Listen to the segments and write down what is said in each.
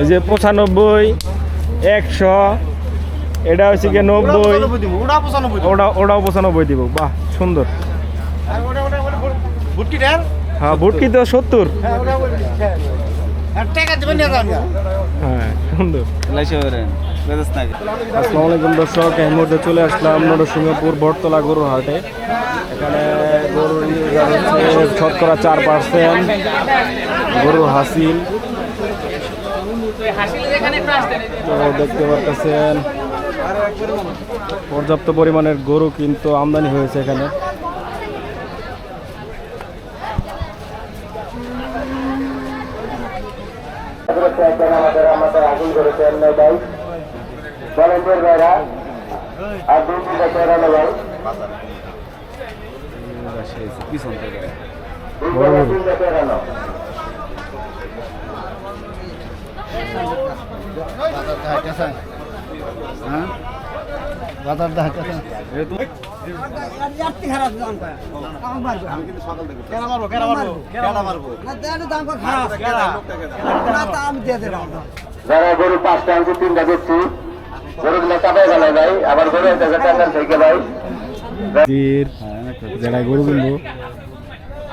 এই যে পঁচানব্বই, একশো, এটা হচ্ছে কি নব্বই। ওটা, ওটাও পঁচানব্বই দিব, বাহ, সুন্দর। হ্যাঁ ভুটকি তো সত্তর। হ্যাঁ সুন্দর। আসসালামু দর্শক, এই মুহূর্তে চলে আসলাম নরসিংহপুর বটতলা গরুর হাটে। এখানে গরুর শতকরা চার পার্সেন্ট গরুর হাসিল। তো দেখতে পাচ্ছেন পর্যাপ্ত পরিমাণের গরু কিন্তু আমদানি হয়েছে এখানে। আমাদের আমাদের আগুন করেছেন ভাই। ভলেন্টিয়ার ভাইরা আর দুই তিনটা চেয়ারানো ভাই পিছন থেকে দুই জায়গায় তিনটা চেয়ারানো হ্যাঁ বাজার মারবো যারা গরু পাঁচটা আনছি তিনটা দিচ্ছি, গরুগুলো চাপাই গেল ভাই, আবার গরু টাকা থেকে ভাই। যারা গরু কিনবো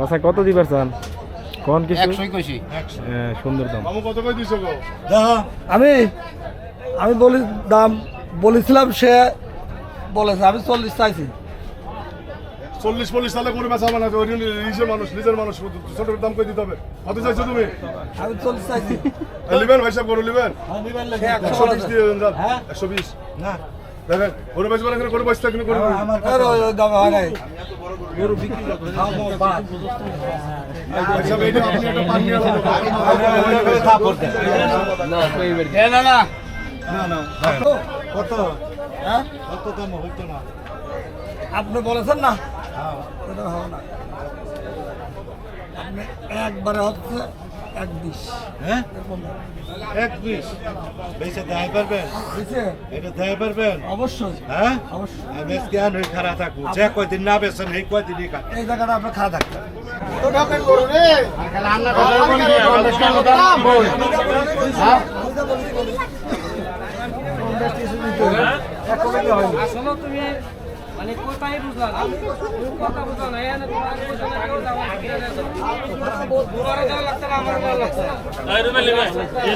কথা কত দিবার চান? কোন কিছু? হ্যাঁ, সুন্দর দাম। আমি আমি বলি দাম বলেছিলাম সে বলেছে আমি চল্লিশ চাইছি। চল্লিশ পল্লিশ সালে করে বেচা মানে নিজের মানুষ নিজের মানুষ ছোট দাম করে দিতে হবে? কত চাইছো তুমি? আমি চল্লিশ চাইছি। লিবেন ভাই সাহেব লিবেন? সে একশো বিশ দিয়ে দেন হ্যাঁ? একশো বিশ। না। দেখেন গরু বেচবেন বেচতে ওই- ওই হয় নাই। গরু বিক্রি নিয়ে আসুন। কত? হ্যাঁ? কত দাম হইতো না? আপনি বলেছেন না? ওটা হবে না। আপনি একবারে হচ্ছে এক বিশ। হ্যাঁ? এক বিশ। বেঁচে দেয় পারবেন? এটা দেয় পারবেন? অবশ্যই। হ্যাঁ? অবশ্যই। আমি জ্ঞান হয়ে খারাপ থাকব। যে কয়দিন না বেছেন এই কয়দিনই খান এই জায়গাটা আপনার খারাপ থাকবে তো ঢাকেন গরু রান্না করে দাম বল আসলে তুমি মানে কোথায় বুঝলা না কথা বুঝলা না এনে তোমার বুঝলা না কেউ দাও তোমার দাও লাগছে না আমার দাও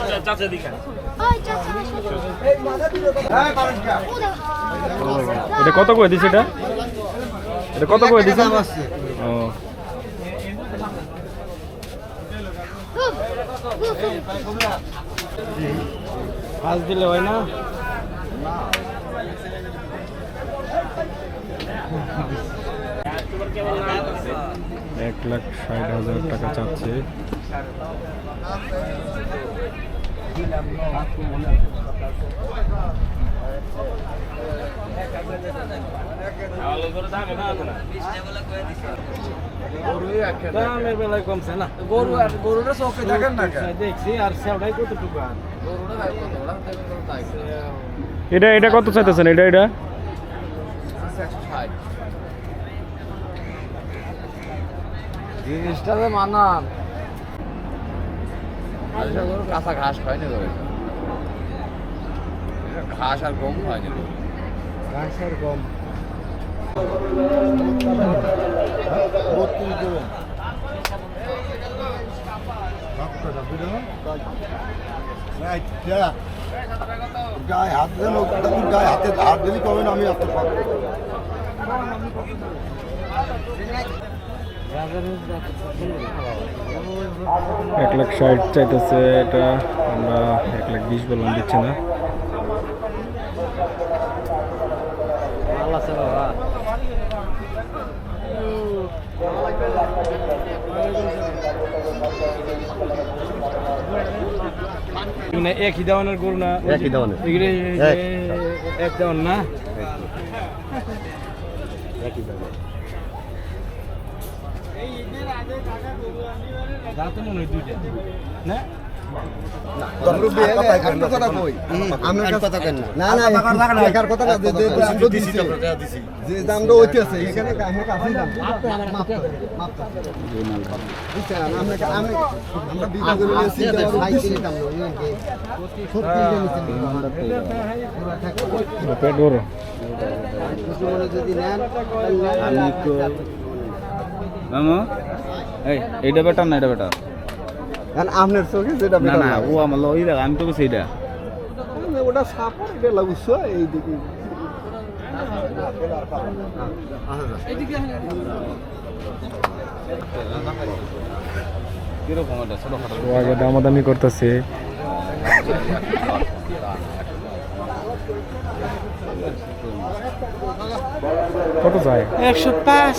চাচা আসলে এটা কত করে দিছে এটা? এটা কত করে দিছে? ও। পাঁচ দিলে হয় না? এক লাখ ষাট হাজার টাকা চাচ্ছে। দামের বেলায় কমছে না গরু আর গরুটা চোখে দেখেন না দেখছি আর সেওটাই কতটুকু আর এটা এটা কত চাইতেছেন? এটা এটা? জিনিসটা যে মানান। আচ্ছা কাঁচা ঘাস খায়নি ধরে ঘাস আর গম খায়নি গরু। গায়ে হাত দেন গায়ে হাতে হাত দিলি কবে আমি আপনার এক লাখ ষাট চাইতেছে এটা আমরা এক লাখ বিশ বললাম দিচ্ছে না। মানে একই দেওয়ানের গরু না? একই দেওয়ানের। যে এক। দেওয়ান না? দাঁতে মনে পেট বড় যদি নেন আমি মামা এই বেটার না এটা বেটার কারণ আপনার চোখে যেটা না না ও আমার দেখ আমি তো ওটা সাপোর্ট এটা লাগুছো এই দিকে আগে দামাদামি করতেছে। কত চাই একশো পাঁচ।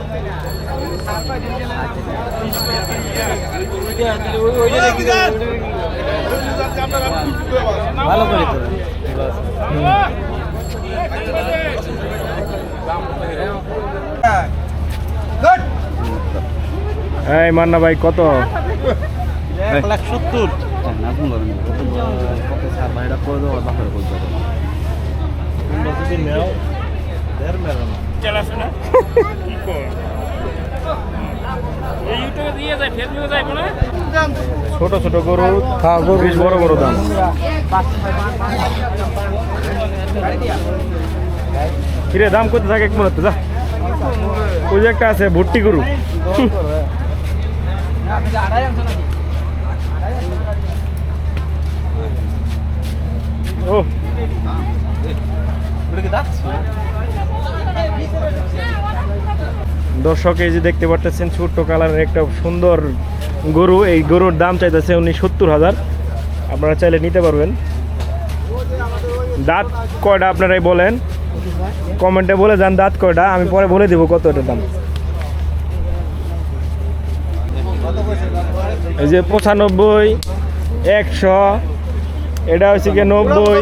ভালো করে এই মান্না ভাই কত? এক লাখ সত্তর। না ছোট ছোট গরু বেশ বড় বড় দাম। কিরে দাম কত থাকে এক মনে যা। ওই যে একটা আছে ভুট্টি গরু। ও। দর্শক, এই যে দেখতে পাচ্ছেন ছোট্ট কালারের একটা সুন্দর গরু। এই গরুর দাম চাইতেছে উনি সত্তর হাজার। আপনারা চাইলে নিতে পারবেন। দাঁত কয়টা আপনারাই বলেন? কমেন্টে বলে যান দাঁত কয়টা। আমি পরে বলে দিব কত দাম। এই যে পঁচানব্বই, একশো, এটা হচ্ছে কি নব্বই।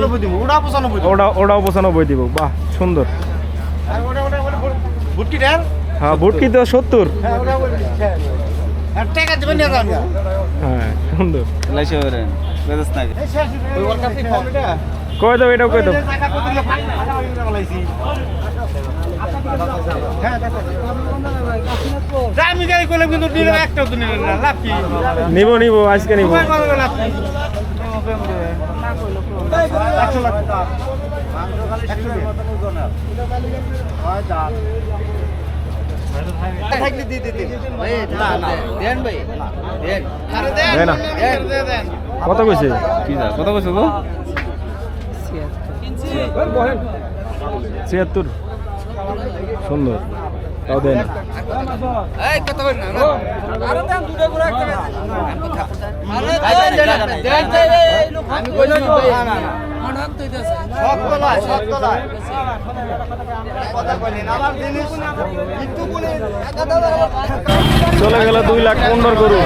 ওটা ওটাও পঁচানব্বই দিব। বাহ, সুন্দর। হ্যাঁ ভুটকি তো সত্তর। হ্যাঁ সুন্দর। কয় দাও, এটাও কয় দাও। আমি গাড়ি করলে কিন্তু দিলে একটা তো নিলেন না নিব নিব আজকে নিব লাভ কি দেয় কত কইছে কি যা কত কইছো গো ছিয়াত্তর সুন্দর তাও দেয় না চলে গেল দুই লাখ পনেরো গরু।